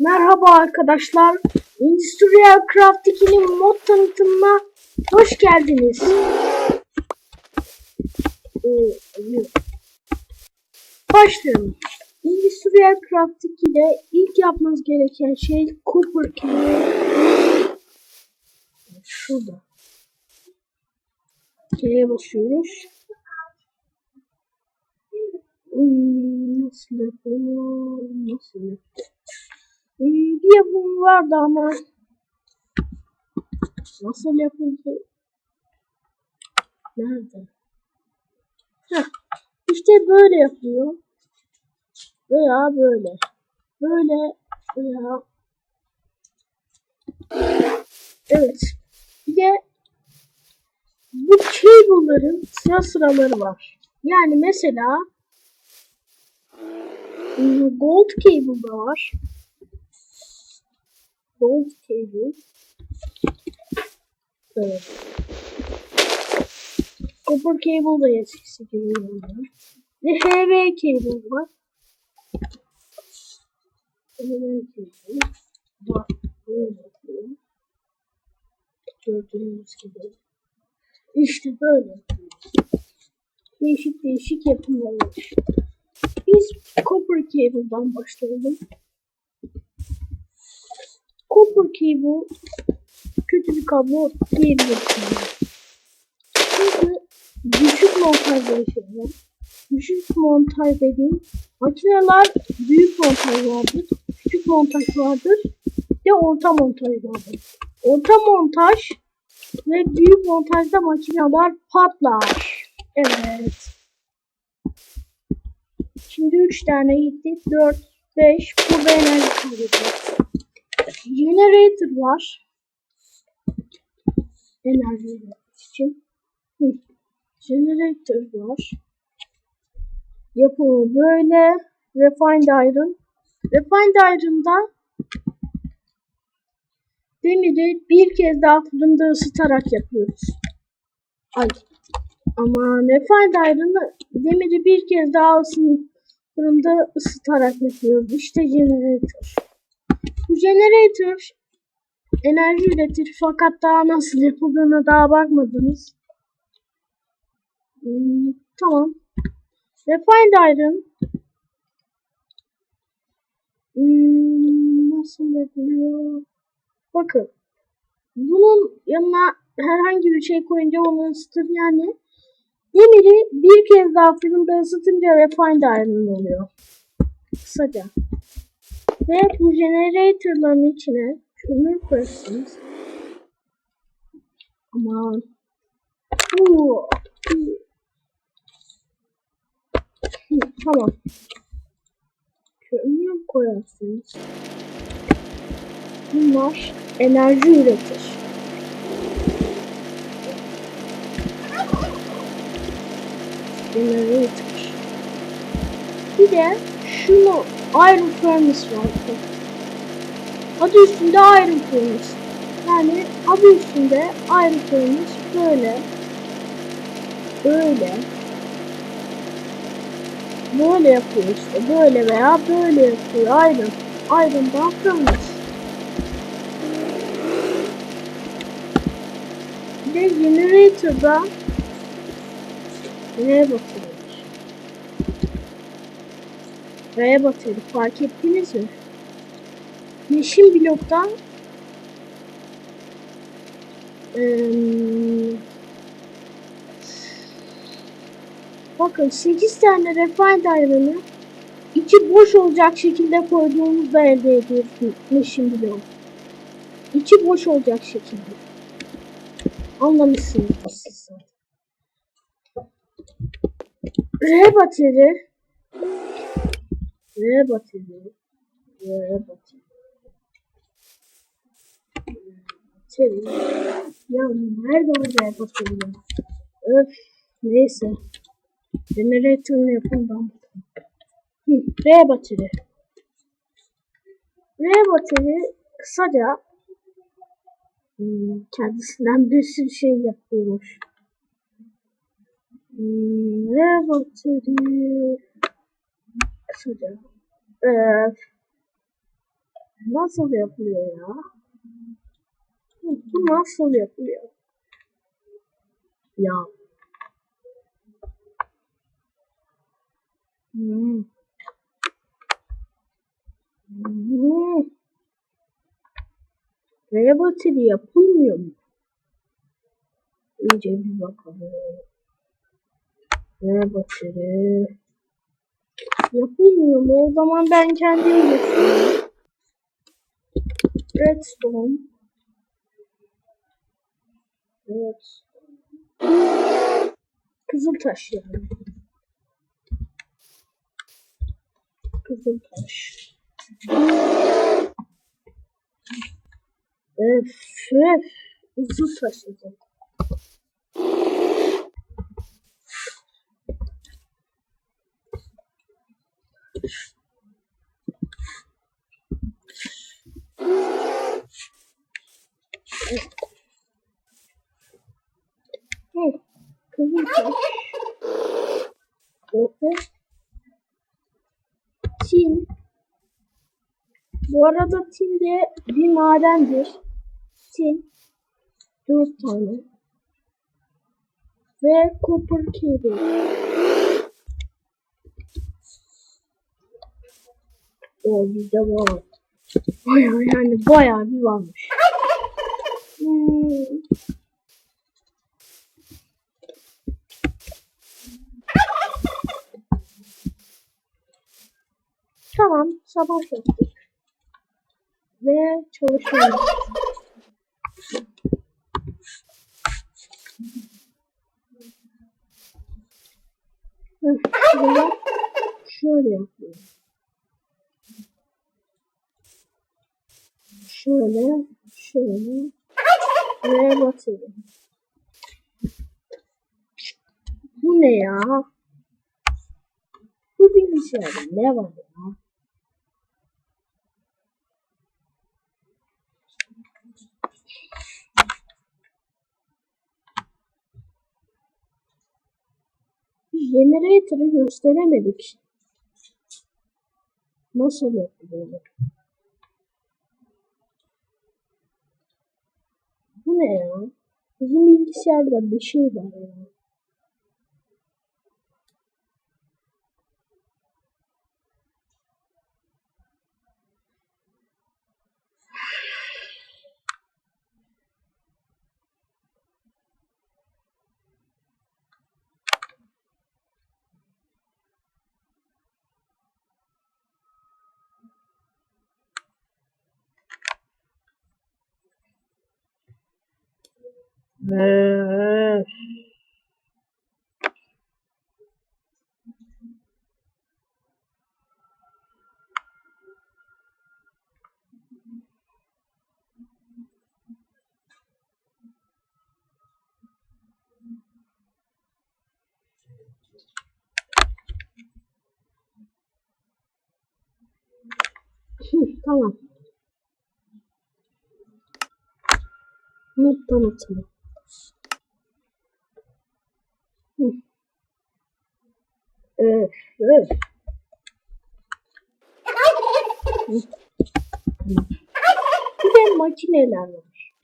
Merhaba arkadaşlar. Industrial Craft 2'nin mod tanıtımına hoş geldiniz. Ee, Başlayalım. Industrial Craft 2'de ilk yapmanız gereken şey Cooper Key'i şurada. K'ye basıyoruz. Hmm, nasıl yapılıyor? Nasıl yapılıyor? Bir yapım vardı ama nasıl yapıldı? Nerede? Heh, işte böyle yapıyor. Veya böyle. Böyle veya Evet. Bir de bu cable'ların sıra sıraları var. Yani mesela hmm, gold cable var. Gold cable. Evet. Copper cable da eskisi gibi yani. Ve HV cable var. HV cable. Var. Gördüğünüz gibi. İşte böyle. Değişik değişik yapımlar var. Biz copper cable'dan başlayalım. Copper cable kötü bir kablo diyebilirsiniz. Çünkü düşük montajda yaşıyorlar. Düşük montaj dediğim makineler büyük montaj vardır, küçük montaj vardır ve orta montaj vardır. Orta montaj ve büyük montajda makineler patlar. Evet. Şimdi 3 tane gitti. 4, 5. Burada enerji kaybediyor. Generator var. Enerji için. Generator var. Yapımı böyle. Refined iron. Refined iron'da demiri bir kez daha fırında ısıtarak yapıyoruz. Ay. Ama refined iron'ı demiri bir kez daha ısın, fırında ısıtarak yapıyoruz. İşte generator. Bu generator enerji üretir fakat daha nasıl yapıldığına daha bakmadınız. Hmm, tamam. Refined iron hmm, nasıl yapılıyor? Bakın. Bunun yanına herhangi bir şey koyunca onu ısıtır yani. Demiri bir kez daha fırında ısıtınca refined iron oluyor. Kısaca. Ve bu generatorların içine kömür koyarsınız. Aman. Oo. Tamam. Kömür koyarsınız. Bunlar enerji üretir. Generator. Bir de şunu Iron Furnace var. Adı üstünde Iron Furnace. Yani adı üstünde Iron Furnace böyle. Böyle. Böyle yapıyor işte. Böyle veya böyle yapıyor. Iron. Iron'dan Furnace. Bir de Generator'da neye bakıyoruz? R'ye batıyordu. Fark ettiniz mi? Yeşil bloktan eee, bakın 8 tane refined iron'ı içi boş olacak şekilde koyduğumuzda elde ediyoruz yeşil blok. İçi boş olacak şekilde. Anlamışsınız siz. R bateri R bateri R bateri Bateri Ya nerede o R bateri ya? Öf neyse Generator'ını yapalım ben Hı, R bateri R bateri kısaca hmm, kendisinden bir sürü şey yapıyormuş. Hmm, R kısaca Ee, Nasıl yapılıyor ya? Bu nasıl yapılıyor? Ya. Hmm. Hmm. Rare bateri yapılmıyor mu? İyice bir bakalım. Rare bateri. Yapılmıyor mu? O zaman ben kendim yapıyorum. Redstone. Evet. Kızıltaş yani. Kızıltaş. Öf öf. Uzun taşıdı. Hı, Kızıltaş. Oho. Tin. Bu arada tin de bir madendir. Tin. Dört tane. Ve copper cable. O bizde var. Bayağı yani bayağı bir varmış. Hmm. Tamam, sabah yaptık. Ve çalışıyoruz. Şöyle yapıyorum. Şöyle, şöyle ve batıyorum. Bu ne ya? Bu bilgisayarda ne var ya? Generator'ı gösteremedik. Nasıl yapılıyor? Bu ne ya? Bizim bilgisayarda bir şey var ya. Öf. Hı, tamam. Not tanıtımı. Hı. Hı. Tamam. Bir de makineler var.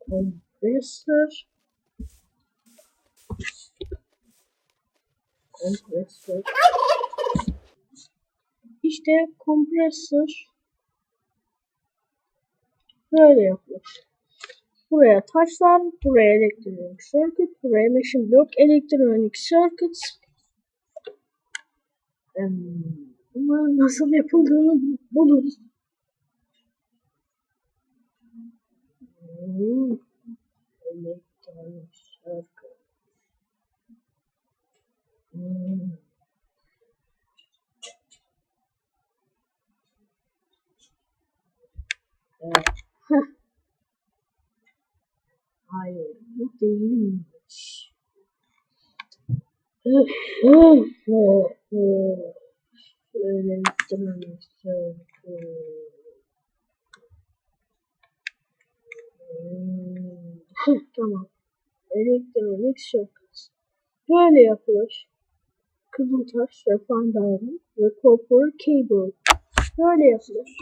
Kompresör. Kompresör. İşte kompresör böyle yapılır. Buraya taşlar, buraya elektronik circuit, buraya machine block, elektronik circuit. Ama nasıl yapıldığını buluruz. Hmm. Elektronik circuit. Hmm. Evet. Hayır. Öf, öf, öf, öf. Elektronik circuit. Hmm. Heh, tamam. Elektronik circuit. Böyle yapılır. Kızıltaş, refined iron ve copper cable. Böyle yapılır.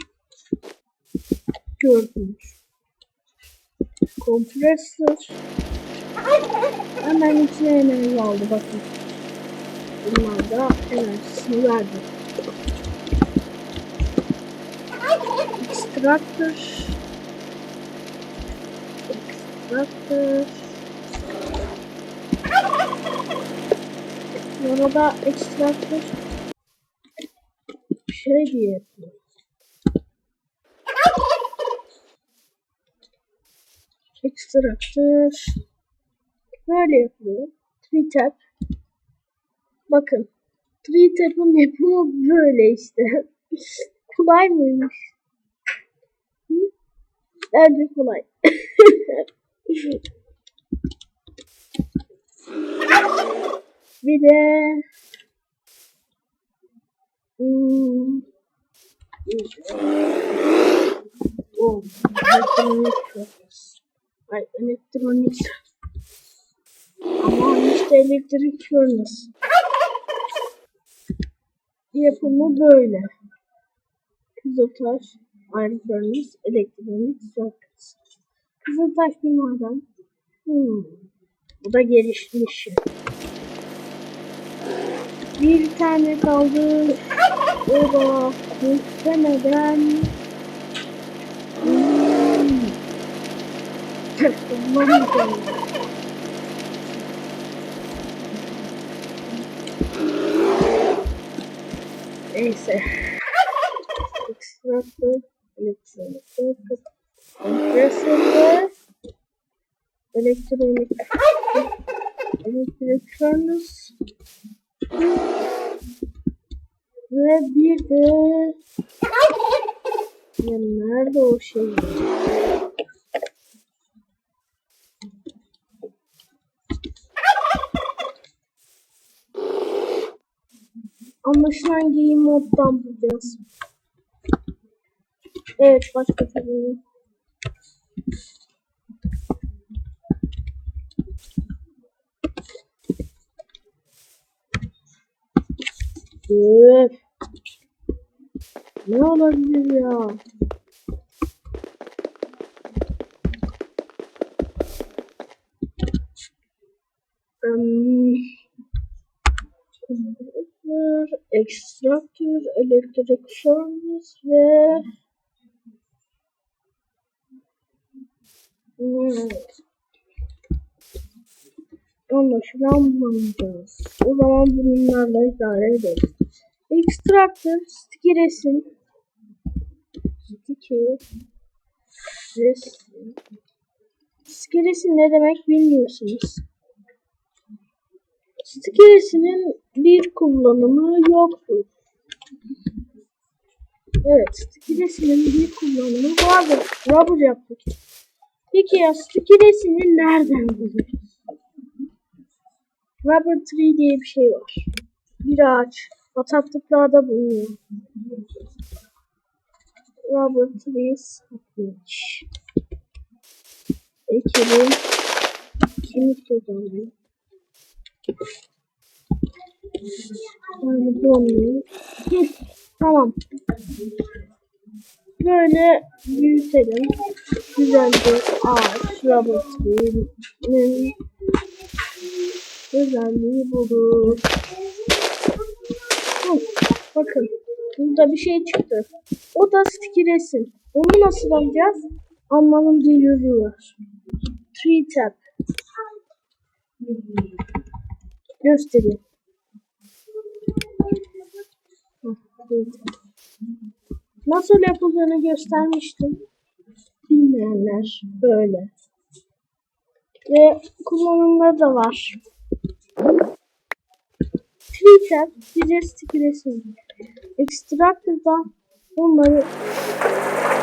Gördünüz. Kompresör. Hemen içine enerji aldı bakın. Bunlar da enerjisini verdi. Extractor. Extractor. Sonra da extractor şey diye yapıyor. Extractor böyle yapılıyor. Tap. Bakın. Tap'ın yapımı böyle işte. kolay mıymış? Bence kolay. Bir de hmm, elektronik. Ay elektronik ama işte elektrik furnace. Yapımı böyle. Kızıltaş, Iron Furnace, elektronik circuits. Kızıltaş bir maden. Hmm. Bu da gelişmiş. Bir tane kaldı. O da hmm. Kullanmayacağım. Neyse. Extractor, elektronik kompresörde, elektronik furnace ve bir de ya nerede o şey? Anlaşılan giyim moddan bulacağız. Evet başka türlü. Üf. Ne olabilir ya? Um, Converter, extractor, furnace ve Hmm. Anlaşılan bulamayacağız. O zaman bunlarla idare ederiz. Extractor, sticky resim. Sticky resim. Sticky resim ne demek bilmiyorsunuz. Sticky resmin bir kullanımı yoktur. Evet, sticky resmin bir kullanımı vardır. Rubber yaptık. Peki ya sticky resmi nereden buluruz? Rubber tree diye bir şey var. Bir ağaç. Bataklıklarda bulunuyor. Rubber tree sapmış. Ekelim. Kemik tozanı. Yani bulamıyorum. Tamam. Böyle büyütelim. Güzel bir ağaç. Rubber tree'nin özelliği budur. Hı, bakın. Burada bir şey çıktı. O da resim. Onu nasıl alacağız? Bir yolu var. Tree tap. Göstereyim. Nasıl yapıldığını göstermiştim. Bilmeyenler böyle. Ve kullanımları da var. Treetap bize stick resim. Extractor'da onları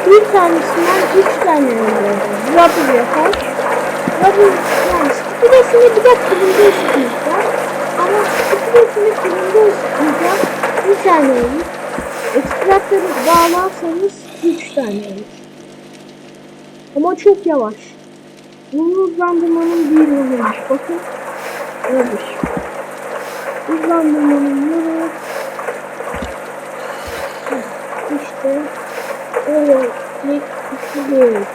bir tanesinden üç tane oluyor. Rubber yapar. Rubber yani stick resmi bir de kırmızı var. Ama stick resmi kırmızı ışıkımızda bir tane olur. Extractor'ı bağlarsanız 3 tane olur. Ama çok yavaş. Bunu hızlandırmanın bir yolu var. Bakın. Öyle. Hızlandırmanın yolu. İşte Elektrik fluid.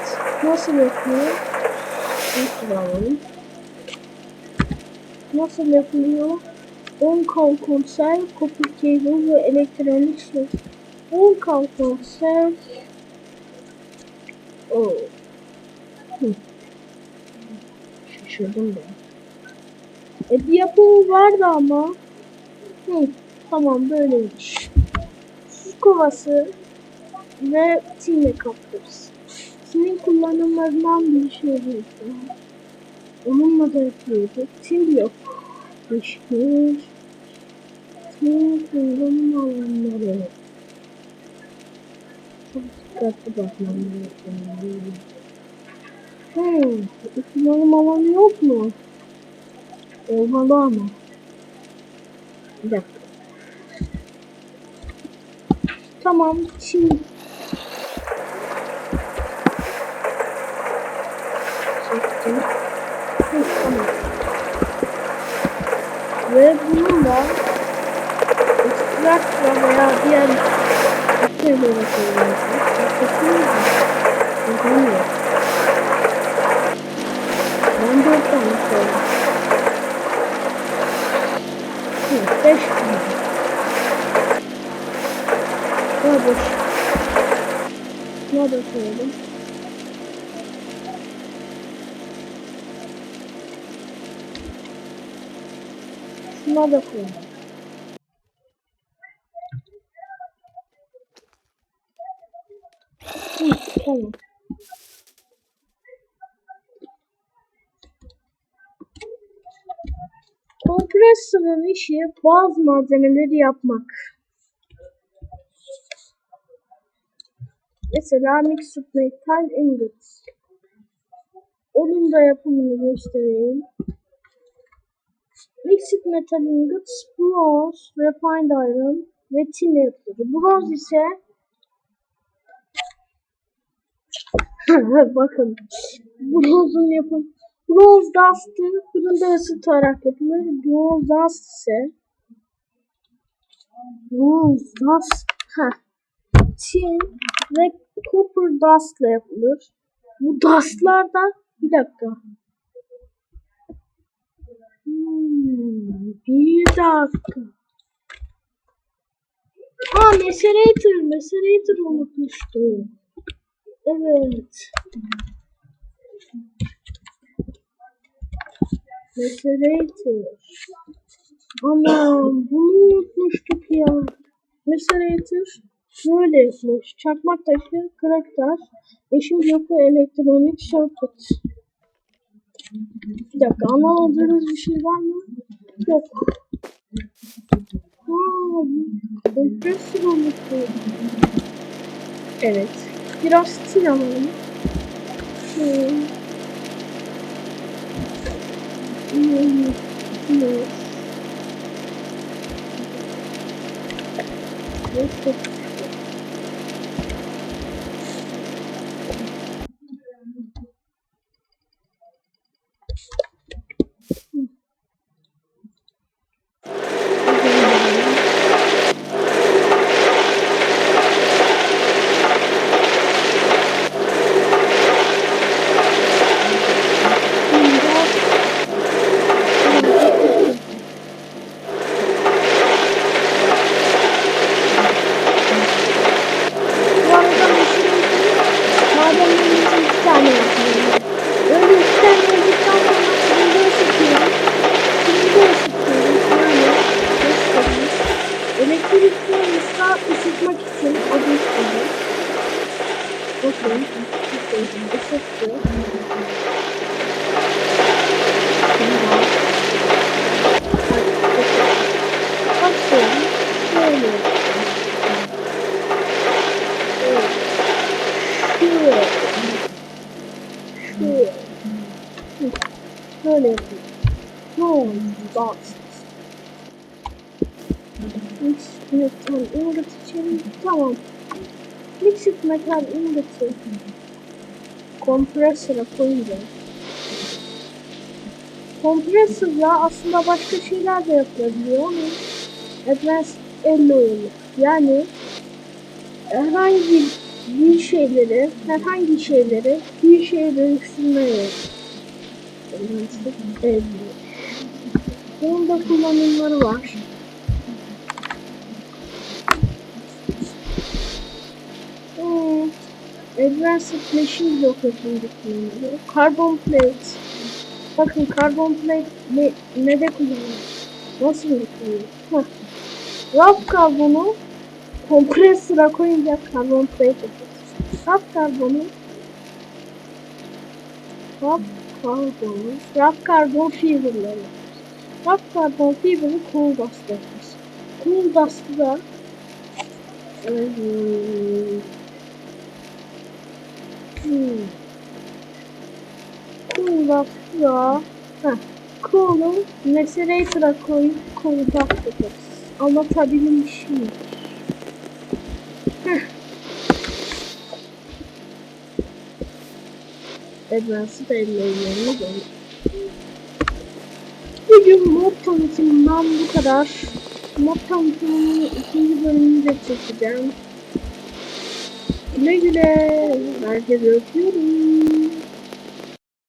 Nasıl yapıyor? Bir alalım. Nasıl yapılıyor? 10 kal konser, copper cable ve elektronik şey. 10 kal konser. Oh. Hı. Şaşırdım ben. E bir yapı vardı ama. Hı, tamam böyleymiş. Su kovası ve tine kaptırız. Senin kullanımlarından bir şey değil. Onunla da yapıyorduk. Tim yok. Meşgul. Tim kullanım alanları. Çok dikkatli bakmam gerekiyor. Hmm, kullanım alanı yok mu? Olmalı ama. Bir dakika. Tamam, şimdi. Hı, tamam. Ve bununla ekstrakla veya diğer bir böyle koyuyoruz. Kesinlikle. Yapamıyor. Ben dört tane koydum. Hı, beş tane. Daha beş. Şuna da koyalım. Şuna da koyalım. Hı, tamam. Kompresörün işi bazı malzemeleri yapmak. Mesela mixed metal ingot. Onun da yapımını göstereyim. Mixed metal ingot, bronze, refined iron ve tin yapılır. Bronz ise bakın bronzun yapım bronz dust'ı fırında ısıtarak yapılır. Bronz dust ise bronz dust ha tin ve copper dust ile yapılır. Bu dust'lar da bir dakika. Hmm, bir dakika. Aa Macerator, Macerator unutmuştum. Evet. Macerator. Aman bunu unutmuştuk ya. Macerator böyle yapmış. Çakmak taşı, kırık taş, yeşil yapı, elektronik circuit. Bir dakika anlamadığınız bir şey var mı? Yok. Aa, kompresör unuttum. Evet. Biraz stil alalım. Şöyle. Hmm, hmm. Neyse. Bu arada meşhur madenlerimizin iki tane yapıyorum. Öyle iki tane yaptıktan sonra fırında ısıtıyorum. Fırında ısıtıyorum. Yani göstereyim. Elektrikli ısı ısıtmak için adı üstünde. Bakın. Bakın. Isıttı. Bakın. Böyle. Şöyle. Şöyle. Hı, Böyle yapayım. Ne oldu? Bak. Mixed metal ingot için tamam. Metal ingot'u kompresöre koyacağım. Kompresörle aslında başka şeyler de yapılabiliyor ama Advanced Alloy yani herhangi bir şeyleri, herhangi şeyleri bir şeye dönüştürmeye Evet. Bunun da kullanımları var. Advanced Block yapımcı kullanılıyor. Carbon Plate. Bakın Carbon Plate ne, ne de kullanılıyor? Nasıl? Heh. Raf karbonu kompresöre koyunca karbon plate yapıyoruz. Raf karbonu Raf karbonu Raf karbon fiberları Raf karbon fiberi cool dust yapıyoruz. Cool dust'ı da Hmm. Hmm. Cool dust'ı da Heh. Cool'u Macerator'a koyup cool dust yaparız. Anlatabilmiş miyim? Heh. Advanced ellerine göre. Bugün mod tanıtımından bu kadar. Mod tanıtımının ikinci bölümünü de çekeceğim. Güle güle. Herkese öpüyorum.